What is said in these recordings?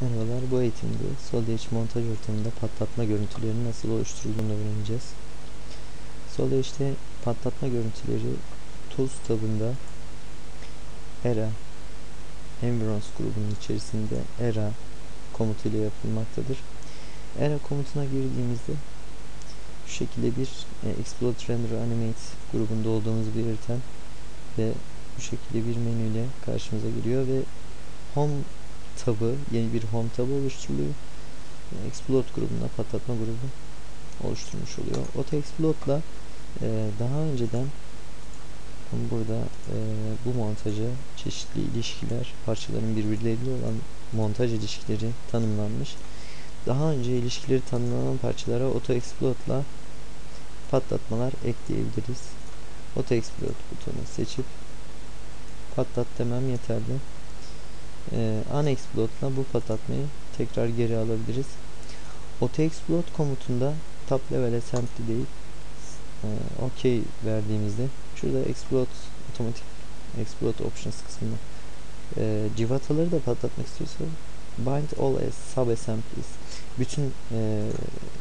Merhabalar, bu eğitimde SolidEdge montaj ortamında patlatma görüntüleri nasıl oluşturulduğunu öğreneceğiz. SolidEdge'de patlatma görüntüleri Tools tabında ERA Environs grubunun içerisinde ERA komutuyla yapılmaktadır. ERA komutuna girdiğimizde şu şekilde bir e, Explode Render Animate grubunda olduğumuzu belirten ve bu şekilde bir menüyle karşımıza geliyor ve Home tabı, yeni bir home tabı oluşturuluyor. Explode grubunda patlatma grubu oluşturmuş oluyor. Auto Explode'la e, daha önceden burada e, bu montaja çeşitli ilişkiler, parçaların birbirleriyle olan montaj ilişkileri tanımlanmış. Daha önce ilişkileri tanımlanan parçalara Auto Explode'la patlatmalar ekleyebiliriz. Auto Explode butonunu seçip patlat demem yeterli e, unexplode bu patlatmayı tekrar geri alabiliriz. Auto-explode komutunda top level assembly değil e, OK verdiğimizde şurada explode otomatik explode options kısmında e, civataları da patlatmak istiyorsa bind all as sub assemblies bütün e,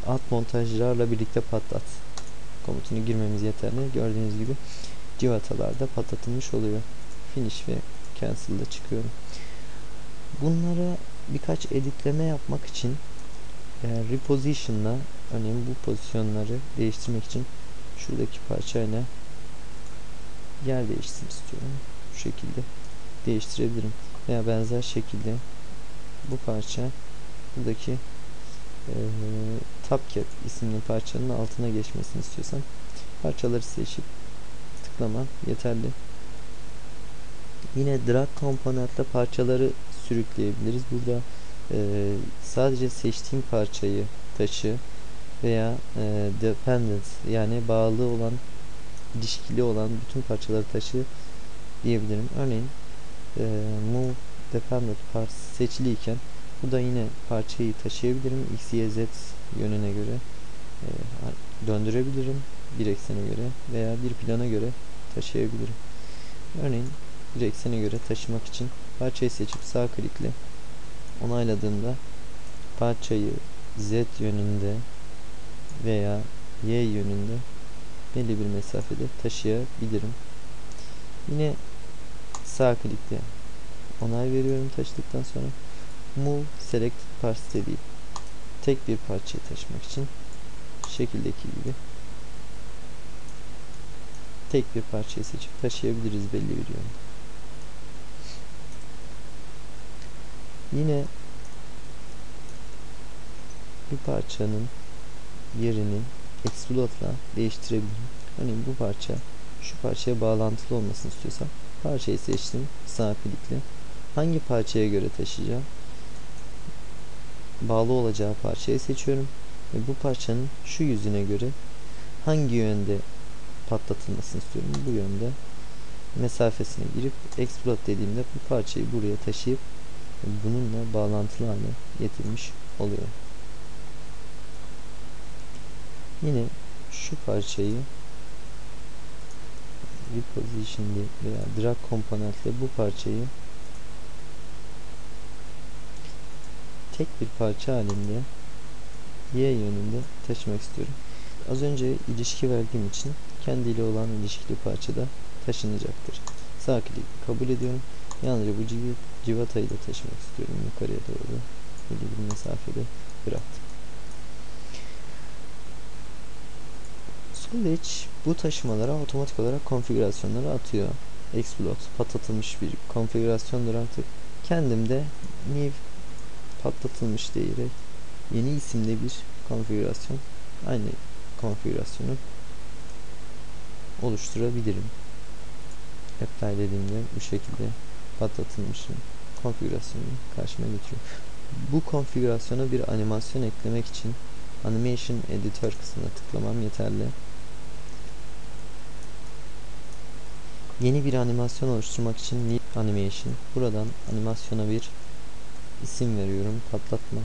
alt montajlarla birlikte patlat komutunu girmemiz yeterli. Gördüğünüz gibi civatalar da patlatılmış oluyor. Finish ve cancel'da çıkıyorum. Bunlara birkaç editleme yapmak için e, reposition'la örneğin bu pozisyonları değiştirmek için şuradaki parçayla yer değişsin istiyorum. Bu şekilde değiştirebilirim. Veya benzer şekilde bu parça buradaki e, top cap isimli parçanın altına geçmesini istiyorsam parçaları seçip tıklamam yeterli. Yine drag komponentle parçaları sürükleyebiliriz. Burada e, sadece seçtiğim parçayı taşı veya e, dependent yani bağlı olan ilişkili olan bütün parçaları taşı diyebilirim. Örneğin e, move dependent parts seçiliyken bu da yine parçayı taşıyabilirim. X, Y, Z yönüne göre e, döndürebilirim. Bir eksene göre veya bir plana göre taşıyabilirim. Örneğin bir eksene göre taşımak için parçayı seçip sağ klikle onayladığımda parçayı Z yönünde veya Y yönünde belli bir mesafede taşıyabilirim. Yine sağ klikle onay veriyorum taşıdıktan sonra Move Select Parts dediğim tek bir parçayı taşımak için şekildeki gibi tek bir parçayı seçip taşıyabiliriz belli bir yönde. Yine bir parçanın yerini explodela değiştirebilirim. Örneğin bu parça şu parçaya bağlantılı olmasını istiyorsam parçayı seçtim sağ klikle. Hangi parçaya göre taşıyacağım? Bağlı olacağı parçayı seçiyorum ve bu parçanın şu yüzüne göre hangi yönde patlatılmasını istiyorum. Bu yönde mesafesine girip explode dediğimde bu parçayı buraya taşıyıp bununla bağlantılı hale getirmiş oluyor. Yine şu parçayı reposition veya drag komponentle bu parçayı tek bir parça halinde Y yönünde taşımak istiyorum. Az önce ilişki verdiğim için kendiyle olan ilişkili parçada taşınacaktır. Sağ kabul ediyorum. Yalnızca bu civatayı da taşımak istiyorum yukarıya doğru. Belli bir mesafede bıraktım. SolidEdge bu taşımalara otomatik olarak konfigürasyonları atıyor. Explode patlatılmış bir konfigürasyondur artık. Kendim de new patlatılmış diyerek yeni isimde bir konfigürasyon aynı konfigürasyonu oluşturabilirim. Apply dediğimde bu şekilde patlatılmışım konfigürasyonunu karşıma getiriyor. Bu konfigürasyona bir animasyon eklemek için Animation Editor kısmına tıklamam yeterli. Yeni bir animasyon oluşturmak için New Animation. Buradan animasyona bir isim veriyorum. Patlatma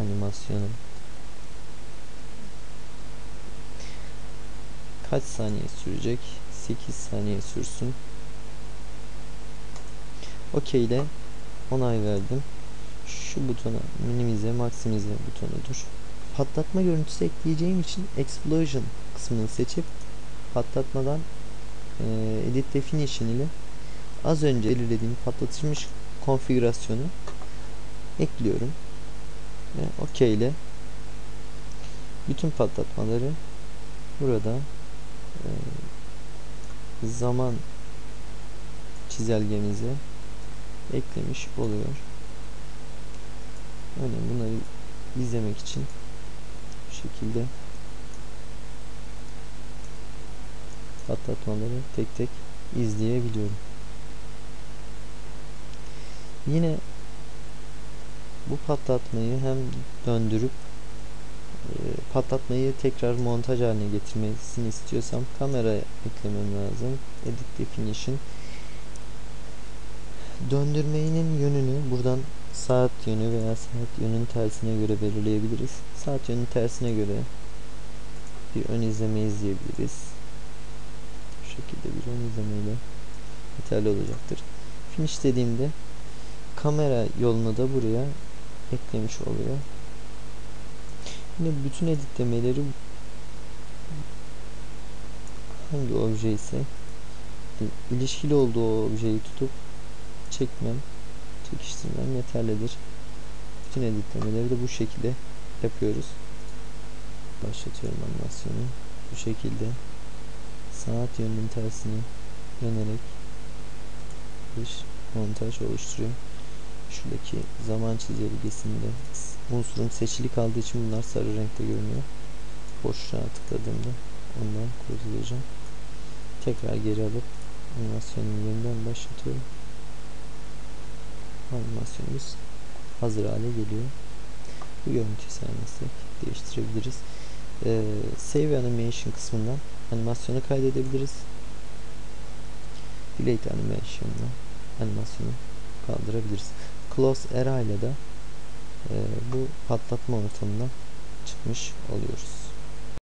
animasyonu. Kaç saniye sürecek? 8 saniye sürsün. OK ile onay verdim. şu butona minimize, maksimize butonudur. Patlatma görüntüsü ekleyeceğim için explosion kısmını seçip patlatmadan e, edit definition ile az önce belirlediğim patlatılmış konfigürasyonu ekliyorum ve OK ile bütün patlatmaları burada e, zaman çizelgemize eklemiş oluyor. Örneğin bunları izlemek için bu şekilde patlatmaları tek tek izleyebiliyorum. Yine bu patlatmayı hem döndürüp e, patlatmayı tekrar montaj haline getirmesini istiyorsam kamera eklemem lazım. Edit Definition döndürmenin yönünü buradan saat yönü veya saat yönünün tersine göre belirleyebiliriz. Saat yönünün tersine göre bir ön izleme izleyebiliriz. Bu şekilde bir ön izlemeyle yeterli olacaktır. Finish dediğimde kamera yolunu da buraya eklemiş oluyor. Yine bütün editlemeleri hangi obje ise ilişkili olduğu objeyi tutup çekmem, çekiştirmem yeterlidir. Bütün editlemeleri de bu şekilde yapıyoruz. Başlatıyorum animasyonu. Bu şekilde saat yönünün tersini dönerek bir montaj oluşturuyorum. Şuradaki zaman çizelgesinde unsurum seçili kaldığı için bunlar sarı renkte görünüyor. Boşluğa tıkladığımda ondan kurtulacağım. Tekrar geri alıp animasyonumu yeniden başlatıyorum. Animasyonumuz hazır hale geliyor. Bu görüntüyü sevmezsek değiştirebiliriz. Ee, Save Animation kısmından animasyonu kaydedebiliriz. Delete Animation'la animasyonu kaldırabiliriz. Close Era ile de e, bu patlatma ortamından çıkmış oluyoruz.